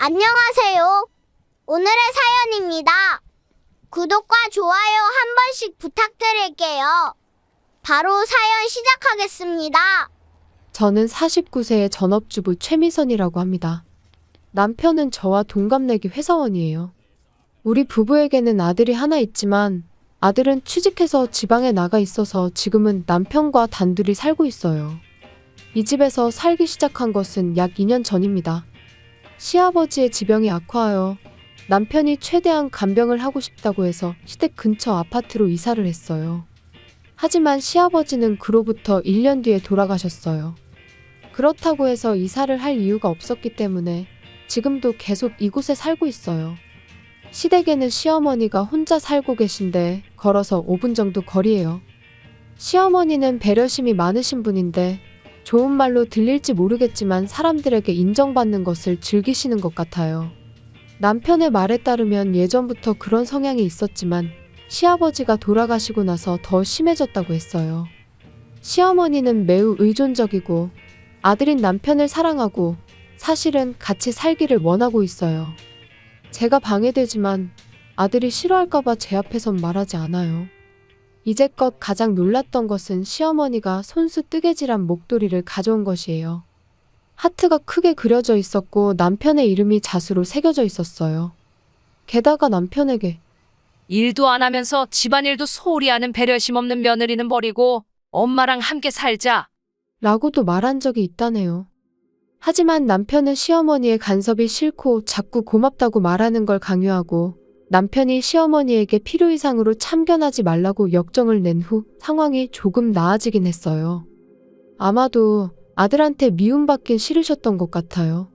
안녕하세요. 오늘의 사연입니다. 구독과 좋아요 한 번씩 부탁드릴게요. 바로 사연 시작하겠습니다. 저는 49세의 전업주부 최미선이라고 합니다. 남편은 저와 동갑내기 회사원이에요. 우리 부부에게는 아들이 하나 있지만 아들은 취직해서 지방에 나가 있어서 지금은 남편과 단둘이 살고 있어요. 이 집에서 살기 시작한 것은 약 2년 전입니다. 시아버지의 지병이 악화하여 남편이 최대한 간병을 하고 싶다고 해서 시댁 근처 아파트로 이사를 했어요. 하지만 시아버지는 그로부터 1년 뒤에 돌아가셨어요. 그렇다고 해서 이사를 할 이유가 없었기 때문에 지금도 계속 이곳에 살고 있어요. 시댁에는 시어머니가 혼자 살고 계신데 걸어서 5분 정도 거리예요. 시어머니는 배려심이 많으신 분인데 좋은 말로 들릴지 모르겠지만 사람들에게 인정받는 것을 즐기시는 것 같아요. 남편의 말에 따르면 예전부터 그런 성향이 있었지만 시아버지가 돌아가시고 나서 더 심해졌다고 했어요. 시어머니는 매우 의존적이고 아들인 남편을 사랑하고 사실은 같이 살기를 원하고 있어요. 제가 방해되지만 아들이 싫어할까봐 제 앞에선 말하지 않아요. 이제껏 가장 놀랐던 것은 시어머니가 손수 뜨개질한 목도리를 가져온 것이에요. 하트가 크게 그려져 있었고 남편의 이름이 자수로 새겨져 있었어요. 게다가 남편에게 일도 안 하면서 집안일도 소홀히 하는 배려심 없는 며느리는 버리고 엄마랑 함께 살자. 라고도 말한 적이 있다네요. 하지만 남편은 시어머니의 간섭이 싫고 자꾸 고맙다고 말하는 걸 강요하고 남편이 시어머니에게 필요 이상으로 참견하지 말라고 역정을 낸 후 상황이 조금 나아지긴 했어요. 아마도 아들한테 미움받긴 싫으셨던 것 같아요.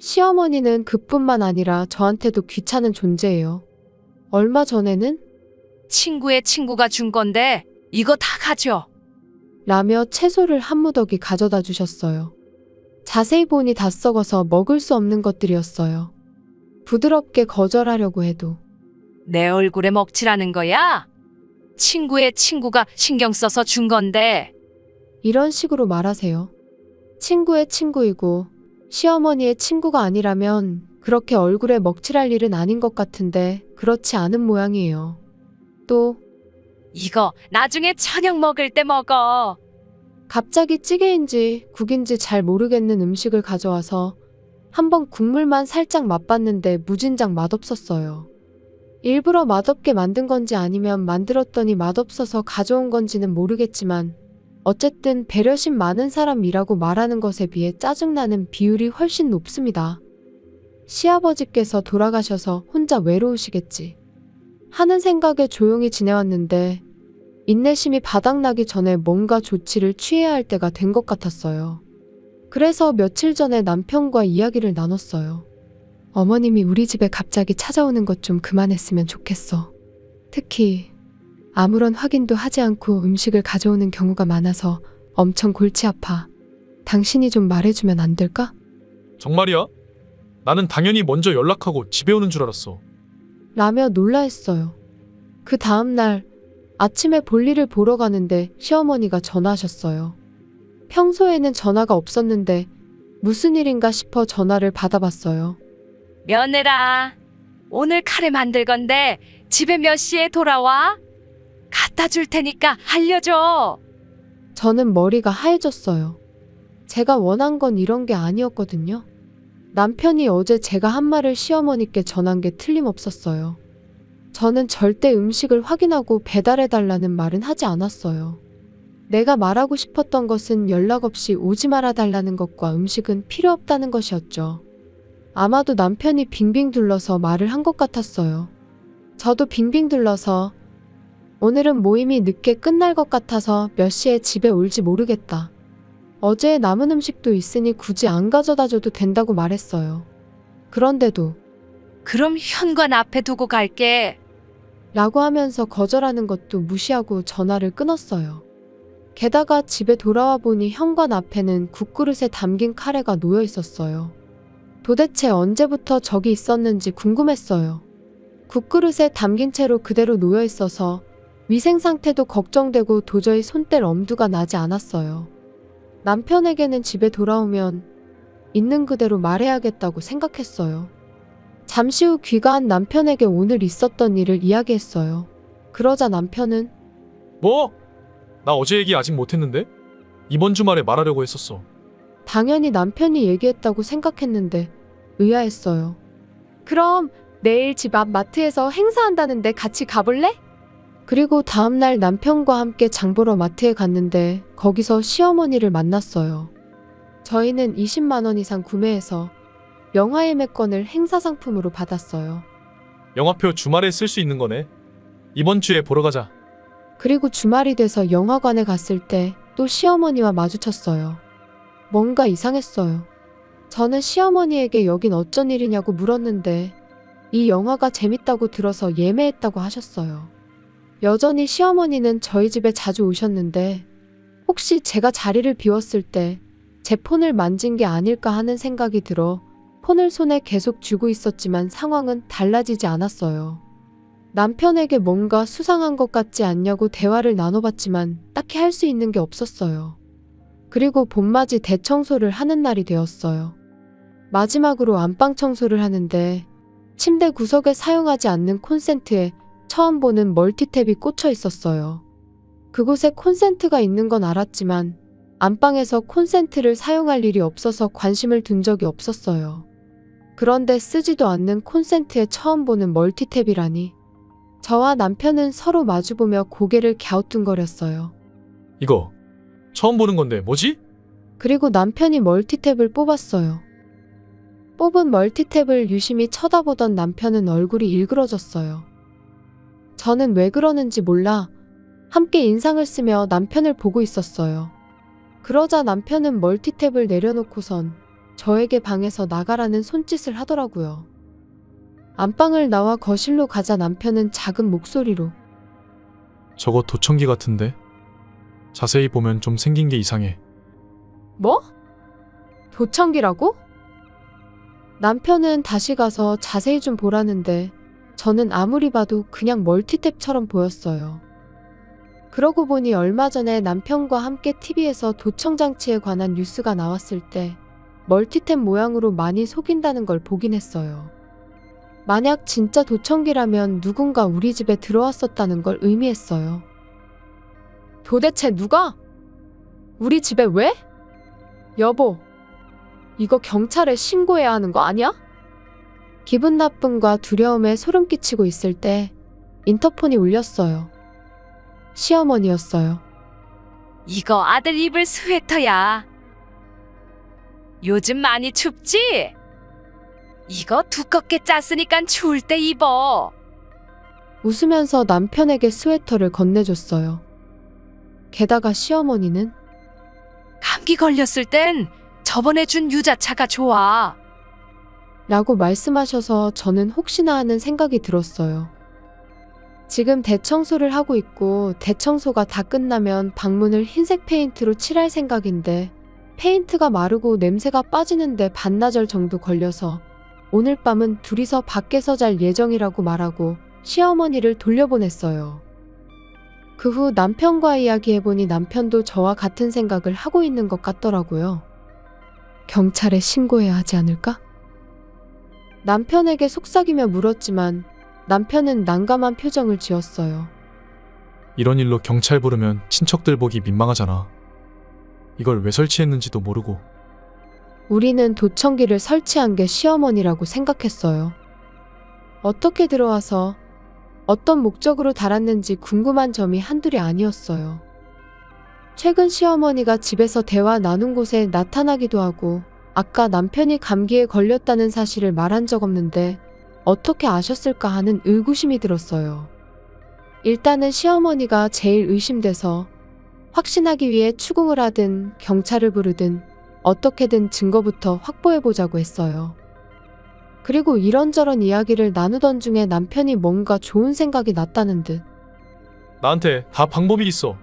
시어머니는 그뿐만 아니라 저한테도 귀찮은 존재예요. 얼마 전에는 친구의 친구가 준 건데 이거 다 가져. 라며 채소를 한 무더기 가져다 주셨어요. 자세히 보니 다 썩어서 먹을 수 없는 것들이었어요. 부드럽게 거절하려고 해도 내 얼굴에 먹칠하는 거야? 친구의 친구가 신경 써서 준 건데 이런 식으로 말하세요. 친구의 친구이고 시어머니의 친구가 아니라면 그렇게 얼굴에 먹칠할 일은 아닌 것 같은데 그렇지 않은 모양이에요. 또 이거 나중에 저녁 먹을 때 먹어. 갑자기 찌개인지 국인지 잘 모르겠는 음식을 가져와서 한번 국물만 살짝 맛봤는데 무진장 맛없었어요. 일부러 맛없게 만든 건지 아니면 만들었더니 맛없어서 가져온 건지는 모르겠지만 어쨌든 배려심 많은 사람이라고 말하는 것에 비해 짜증나는 비율이 훨씬 높습니다. 시아버지께서 돌아가셔서 혼자 외로우시겠지. 하는 생각에 조용히 지내왔는데 인내심이 바닥나기 전에 뭔가 조치를 취해야 할 때가 된 것 같았어요. 그래서 며칠 전에 남편과 이야기를 나눴어요. 어머님이 우리 집에 갑자기 찾아오는 것 좀 그만했으면 좋겠어. 특히 아무런 확인도 하지 않고 음식을 가져오는 경우가 많아서 엄청 골치 아파. 당신이 좀 말해주면 안 될까? 정말이야? 나는 당연히 먼저 연락하고 집에 오는 줄 알았어. 라며 놀라했어요. 그 다음날 아침에 볼일을 보러 가는데 시어머니가 전화하셨어요. 평소에는 전화가 없었는데 무슨 일인가 싶어 전화를 받아봤어요. 며느라, 오늘 카레 만들 건데 집에 몇 시에 돌아와? 갖다 줄 테니까 알려줘. 저는 머리가 하얘졌어요. 제가 원한 건 이런 게 아니었거든요. 남편이 어제 제가 한 말을 시어머니께 전한 게 틀림없었어요. 저는 절대 음식을 확인하고 배달해달라는 말은 하지 않았어요. 내가 말하고 싶었던 것은 연락 없이 오지 말아 달라는 것과 음식은 필요 없다는 것이었죠. 아마도 남편이 빙빙 둘러서 말을 한 것 같았어요. 저도 빙빙 둘러서 오늘은 모임이 늦게 끝날 것 같아서 몇 시에 집에 올지 모르겠다. 어제 남은 음식도 있으니 굳이 안 가져다 줘도 된다고 말했어요. 그런데도 그럼 현관 앞에 두고 갈게. 라고 하면서 거절하는 것도 무시하고 전화를 끊었어요. 게다가 집에 돌아와 보니 현관 앞에는 국그릇에 담긴 카레가 놓여 있었어요. 도대체 언제부터 저기 있었는지 궁금했어요. 국그릇에 담긴 채로 그대로 놓여 있어서 위생 상태도 걱정되고 도저히 손댈 엄두가 나지 않았어요. 남편에게는 집에 돌아오면 있는 그대로 말해야겠다고 생각했어요. 잠시 후 귀가한 남편에게 오늘 있었던 일을 이야기했어요. 그러자 남편은 뭐? 나 어제 얘기 아직 못했는데? 이번 주말에 말하려고 했었어. 당연히 남편이 얘기했다고 생각했는데 의아했어요. 그럼 내일 집 앞 마트에서 행사한다는데 같이 가볼래? 그리고 다음날 남편과 함께 장보러 마트에 갔는데 거기서 시어머니를 만났어요. 저희는 20만원 이상 구매해서 영화 예매권을 행사 상품으로 받았어요. 영화표 주말에 쓸 수 있는 거네. 이번 주에 보러 가자. 그리고 주말이 돼서 영화관에 갔을 때 또 시어머니와 마주쳤어요. 뭔가 이상했어요. 저는 시어머니에게 여긴 어쩐 일이냐고 물었는데 이 영화가 재밌다고 들어서 예매했다고 하셨어요. 여전히 시어머니는 저희 집에 자주 오셨는데 혹시 제가 자리를 비웠을 때 제 폰을 만진 게 아닐까 하는 생각이 들어 폰을 손에 계속 쥐고 있었지만 상황은 달라지지 않았어요. 남편에게 뭔가 수상한 것 같지 않냐고 대화를 나눠봤지만 딱히 할 수 있는 게 없었어요. 그리고 봄맞이 대청소를 하는 날이 되었어요. 마지막으로 안방 청소를 하는데 침대 구석에 사용하지 않는 콘센트에 처음 보는 멀티탭이 꽂혀 있었어요. 그곳에 콘센트가 있는 건 알았지만 안방에서 콘센트를 사용할 일이 없어서 관심을 둔 적이 없었어요. 그런데 쓰지도 않는 콘센트에 처음 보는 멀티탭이라니. 저와 남편은 서로 마주보며 고개를 갸우뚱거렸어요. 이거 처음 보는 건데 뭐지? 그리고 남편이 멀티탭을 뽑았어요. 뽑은 멀티탭을 유심히 쳐다보던 남편은 얼굴이 일그러졌어요. 저는 왜 그러는지 몰라 함께 인상을 쓰며 남편을 보고 있었어요. 그러자 남편은 멀티탭을 내려놓고선 저에게 방에서 나가라는 손짓을 하더라고요. 안방을 나와 거실로 가자 남편은 작은 목소리로 저거 도청기 같은데. 자세히 보면 좀 생긴 게 이상해. 뭐? 도청기라고? 남편은 다시 가서 자세히 좀 보라는데 저는 아무리 봐도 그냥 멀티탭처럼 보였어요. 그러고 보니 얼마 전에 남편과 함께 TV에서 도청장치에 관한 뉴스가 나왔을 때 멀티탭 모양으로 많이 속인다는 걸 보긴 했어요. 만약 진짜 도청기라면 누군가 우리 집에 들어왔었다는 걸 의미했어요. 도대체 누가? 우리 집에 왜? 여보, 이거 경찰에 신고해야 하는 거 아니야? 기분 나쁨과 두려움에 소름 끼치고 있을 때 인터폰이 울렸어요. 시어머니였어요. 이거 아들 입을 스웨터야. 요즘 많이 춥지? 이거 두껍게 짰으니까 추울 때 입어. 웃으면서 남편에게 스웨터를 건네줬어요. 게다가 시어머니는 감기 걸렸을 땐 저번에 준 유자차가 좋아. 라고 말씀하셔서 저는 혹시나 하는 생각이 들었어요. 지금 대청소를 하고 있고 대청소가 다 끝나면 방문을 흰색 페인트로 칠할 생각인데 페인트가 마르고 냄새가 빠지는데 반나절 정도 걸려서 오늘 밤은 둘이서 밖에서 잘 예정이라고 말하고 시어머니를 돌려보냈어요. 그 후 남편과 이야기해보니 남편도 저와 같은 생각을 하고 있는 것 같더라고요. 경찰에 신고해야 하지 않을까? 남편에게 속삭이며 물었지만 남편은 난감한 표정을 지었어요. 이런 일로 경찰 부르면 친척들 보기 민망하잖아. 이걸 왜 설치했는지도 모르고. 우리는 도청기를 설치한 게 시어머니라고 생각했어요. 어떻게 들어와서 어떤 목적으로 달았는지 궁금한 점이 한둘이 아니었어요. 최근 시어머니가 집에서 대화 나눈 곳에 나타나기도 하고 아까 남편이 감기에 걸렸다는 사실을 말한 적 없는데 어떻게 아셨을까 하는 의구심이 들었어요. 일단은 시어머니가 제일 의심돼서 확신하기 위해 추궁을 하든 경찰을 부르든 어떻게든 증거부터 확보해보자고 했어요. 그리고 이런저런 이야기를 나누던 중에 남편이 뭔가 좋은 생각이 났다는 듯 나한테 다 방법이 있어.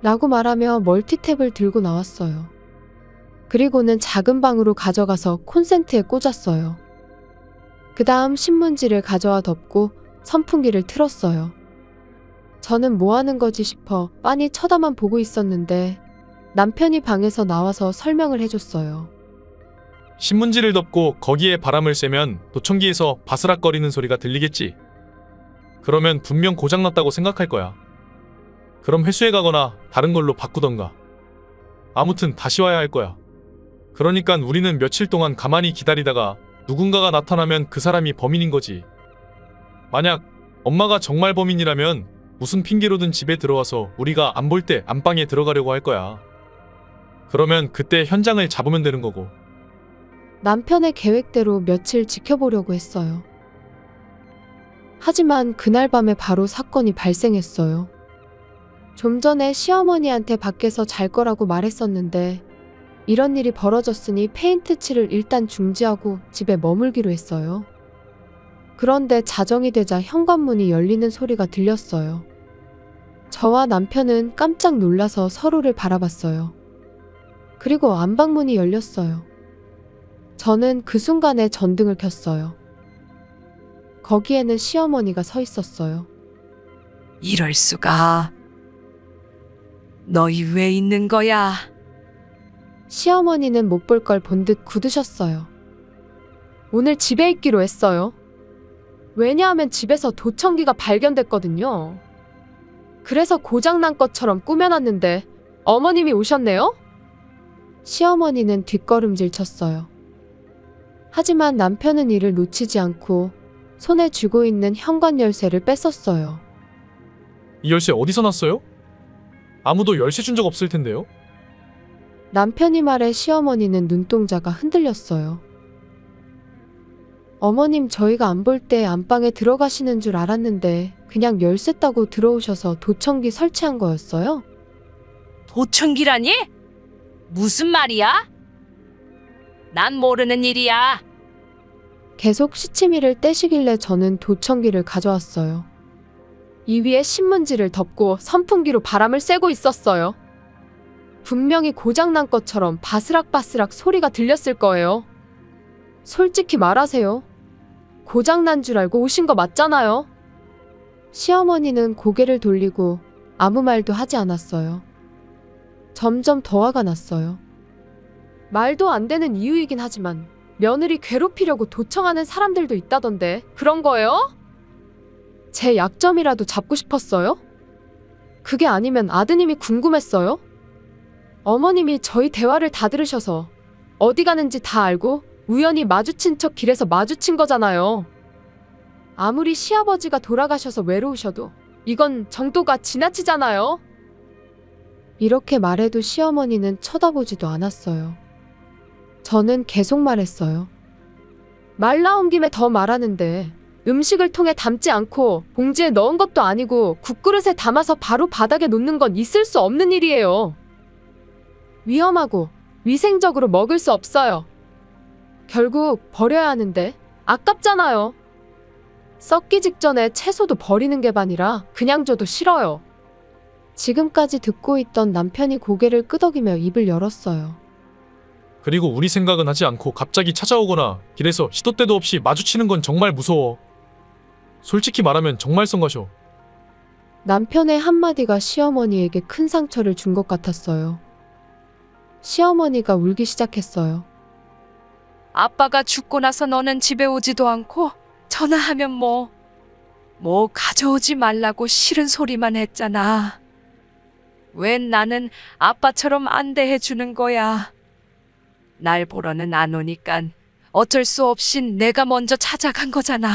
라고 말하며 멀티탭을 들고 나왔어요. 그리고는 작은 방으로 가져가서 콘센트에 꽂았어요. 그 다음 신문지를 가져와 덮고 선풍기를 틀었어요. 저는 뭐 하는 거지 싶어 빤히 쳐다만 보고 있었는데 남편이 방에서 나와서 설명을 해줬어요. 신문지를 덮고 거기에 바람을 쐬면 도청기에서 바스락거리는 소리가 들리겠지. 그러면 분명 고장났다고 생각할 거야. 그럼 회수해 가거나 다른 걸로 바꾸던가. 아무튼 다시 와야 할 거야. 그러니까 우리는 며칠 동안 가만히 기다리다가 누군가가 나타나면 그 사람이 범인인 거지. 만약 엄마가 정말 범인이라면 무슨 핑계로든 집에 들어와서 우리가 안 볼 때 안방에 들어가려고 할 거야. 그러면 그때 현장을 잡으면 되는 거고. 남편의 계획대로 며칠 지켜보려고 했어요. 하지만 그날 밤에 바로 사건이 발생했어요. 좀 전에 시어머니한테 밖에서 잘 거라고 말했었는데 이런 일이 벌어졌으니 페인트 칠을 일단 중지하고 집에 머물기로 했어요. 그런데 자정이 되자 현관문이 열리는 소리가 들렸어요. 저와 남편은 깜짝 놀라서 서로를 바라봤어요. 그리고 안방문이 열렸어요. 저는 그 순간에 전등을 켰어요. 거기에는 시어머니가 서 있었어요. 이럴 수가. 너희 왜 있는 거야? 시어머니는 못 볼 걸 본 듯 굳으셨어요. 오늘 집에 있기로 했어요. 왜냐하면 집에서 도청기가 발견됐거든요. 그래서 고장난 것처럼 꾸며놨는데 어머님이 오셨네요? 시어머니는 뒷걸음질 쳤어요. 하지만 남편은 이를 놓치지 않고 손에 쥐고 있는 현관 열쇠를 뺐었어요. 이 열쇠 어디서 났어요? 아무도 열쇠 준 적 없을 텐데요. 남편이 말해 시어머니는 눈동자가 흔들렸어요. 어머님 저희가 안 볼 때 안방에 들어가시는 줄 알았는데 그냥 열쇠 따고 들어오셔서 도청기 설치한 거였어요? 도청기라니? 무슨 말이야? 난 모르는 일이야. 계속 시치미를 떼시길래 저는 도청기를 가져왔어요. 이 위에 신문지를 덮고 선풍기로 바람을 쐬고 있었어요. 분명히 고장난 것처럼 바스락바스락 소리가 들렸을 거예요. 솔직히 말하세요. 고장난 줄 알고 오신 거 맞잖아요. 시어머니는 고개를 돌리고 아무 말도 하지 않았어요. 점점 더 화가 났어요. 말도 안 되는 이유이긴 하지만 며느리 괴롭히려고 도청하는 사람들도 있다던데 그런 거예요? 제 약점이라도 잡고 싶었어요? 그게 아니면 아드님이 궁금했어요? 어머님이 저희 대화를 다 들으셔서 어디 가는지 다 알고 우연히 마주친 척 길에서 마주친 거잖아요. 아무리 시아버지가 돌아가셔서 외로우셔도 이건 정도가 지나치잖아요. 이렇게 말해도 시어머니는 쳐다보지도 않았어요. 저는 계속 말했어요. 말 나온 김에 더 말하는데 음식을 통에 담지 않고 봉지에 넣은 것도 아니고 국그릇에 담아서 바로 바닥에 놓는 건 있을 수 없는 일이에요. 위험하고 위생적으로 먹을 수 없어요. 결국 버려야 하는데 아깝잖아요. 썩기 직전에 채소도 버리는 게 반이라 그냥 줘도 싫어요. 지금까지 듣고 있던 남편이 고개를 끄덕이며 입을 열었어요. 그리고 우리 생각은 하지 않고 갑자기 찾아오거나 길에서 시도 때도 없이 마주치는 건 정말 무서워. 솔직히 말하면 정말 성가셔. 남편의 한마디가 시어머니에게 큰 상처를 준 것 같았어요. 시어머니가 울기 시작했어요. 아빠가 죽고 나서 너는 집에 오지도 않고 전화하면 뭐, 뭐 가져오지 말라고 싫은 소리만 했잖아. 웬 나는 아빠처럼 안 대해 주는 거야. 날 보러는 안 오니깐 어쩔 수 없이 내가 먼저 찾아간 거잖아.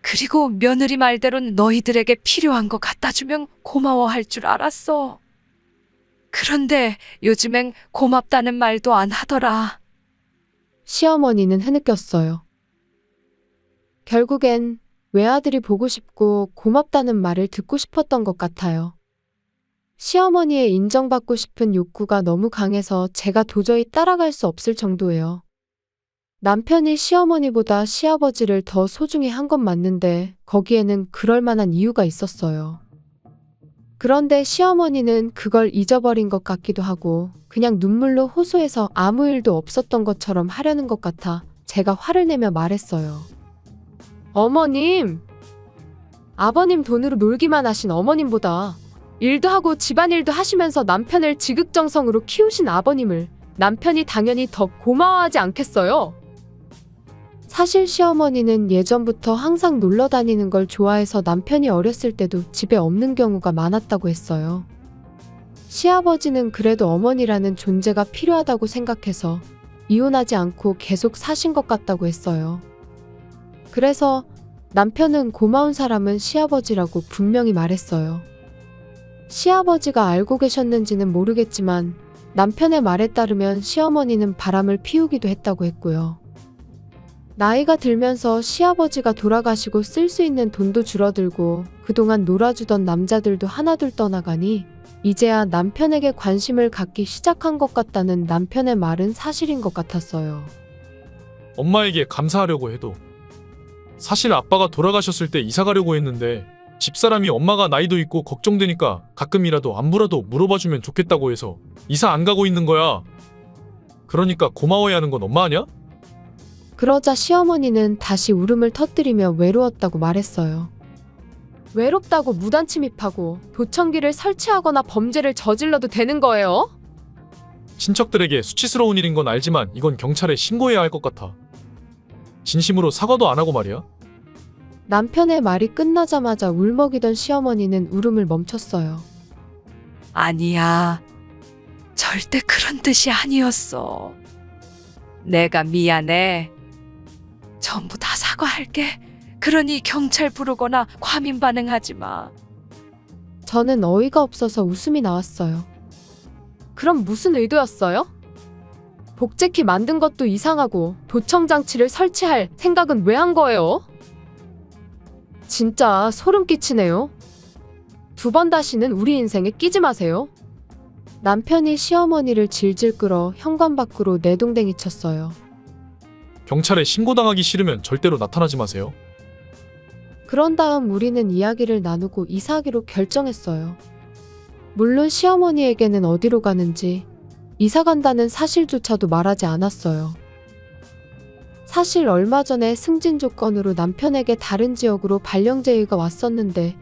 그리고 며느리 말대로는 너희들에게 필요한 거 갖다 주면 고마워할 줄 알았어. 그런데 요즘엔 고맙다는 말도 안 하더라. 시어머니는 흐느꼈어요. 결국엔 외아들이 보고 싶고 고맙다는 말을 듣고 싶었던 것 같아요. 시어머니의 인정받고 싶은 욕구가 너무 강해서 제가 도저히 따라갈 수 없을 정도예요. 남편이 시어머니보다 시아버지를 더 소중히 한 건 맞는데 거기에는 그럴 만한 이유가 있었어요. 그런데 시어머니는 그걸 잊어버린 것 같기도 하고 그냥 눈물로 호소해서 아무 일도 없었던 것처럼 하려는 것 같아 제가 화를 내며 말했어요. 어머님! 아버님 돈으로 놀기만 하신 어머님보다 일도 하고 집안일도 하시면서 남편을 지극정성으로 키우신 아버님을 남편이 당연히 더 고마워하지 않겠어요? 사실 시어머니는 예전부터 항상 놀러 다니는 걸 좋아해서 남편이 어렸을 때도 집에 없는 경우가 많았다고 했어요. 시아버지는 그래도 어머니라는 존재가 필요하다고 생각해서 이혼하지 않고 계속 사신 것 같다고 했어요. 그래서 남편은 고마운 사람은 시아버지라고 분명히 말했어요. 시아버지가 알고 계셨는지는 모르겠지만 남편의 말에 따르면 시어머니는 바람을 피우기도 했다고 했고요. 나이가 들면서 시아버지가 돌아가시고 쓸 수 있는 돈도 줄어들고 그동안 놀아주던 남자들도 하나둘 떠나가니 이제야 남편에게 관심을 갖기 시작한 것 같다는 남편의 말은 사실인 것 같았어요. 엄마에게 감사하려고 해도 사실 아빠가 돌아가셨을 때 이사 가려고 했는데 집사람이 엄마가 나이도 있고 걱정되니까 가끔이라도 안부라도 물어봐주면 좋겠다고 해서 이사 안 가고 있는 거야. 그러니까 고마워해야 하는 건 엄마 아니야? 그러자 시어머니는 다시 울음을 터뜨리며 외로웠다고 말했어요. 외롭다고 무단 침입하고 도청기를 설치하거나 범죄를 저질러도 되는 거예요? 친척들에게 수치스러운 일인 건 알지만 이건 경찰에 신고해야 할 것 같아. 진심으로 사과도 안 하고 말이야. 남편의 말이 끝나자마자 울먹이던 시어머니는 울음을 멈췄어요. 아니야. 절대 그런 뜻이 아니었어. 내가 미안해. 전부 다 사과할게. 그러니 경찰 부르거나 과민 반응하지 마. 저는 어이가 없어서 웃음이 나왔어요. 그럼 무슨 의도였어요? 복제키 만든 것도 이상하고 도청 장치를 설치할 생각은 왜 한 거예요? 진짜 소름 끼치네요. 두 번 다시는 우리 인생에 끼지 마세요. 남편이 시어머니를 질질 끌어 현관 밖으로 내동댕이 쳤어요. 경찰에 신고당하기 싫으면 절대로 나타나지 마세요. 그런 다음 우리는 이야기를 나누고 이사하기로 결정했어요. 물론 시어머니에게는 어디로 가는지 이사 간다는 사실조차도 말하지 않았어요. 사실 얼마 전에 승진 조건으로 남편에게 다른 지역으로 발령 제의가 왔었는데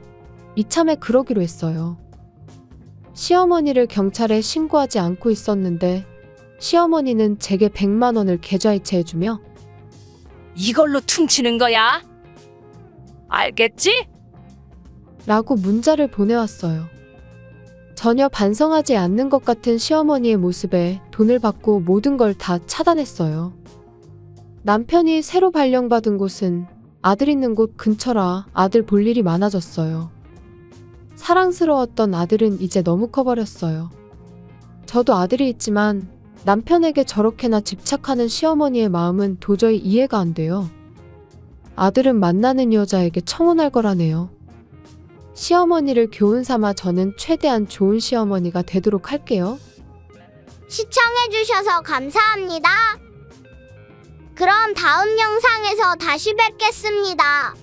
이참에 그러기로 했어요. 시어머니를 경찰에 신고하지 않고 있었는데 시어머니는 제게 100만 원을 계좌이체 해 주며 이걸로 퉁치는 거야. 알겠지? 라고 문자를 보내왔어요. 전혀 반성하지 않는 것 같은 시어머니의 모습에 돈을 받고 모든 걸 다 차단했어요. 남편이 새로 발령받은 곳은 아들 있는 곳 근처라 아들 볼 일이 많아졌어요. 사랑스러웠던 아들은 이제 너무 커버렸어요. 저도 아들이 있지만 남편에게 저렇게나 집착하는 시어머니의 마음은 도저히 이해가 안 돼요. 아들은 만나는 여자에게 청혼할 거라네요. 시어머니를 교훈 삼아 저는 최대한 좋은 시어머니가 되도록 할게요. 시청해주셔서 감사합니다. 그럼 다음 영상에서 다시 뵙겠습니다.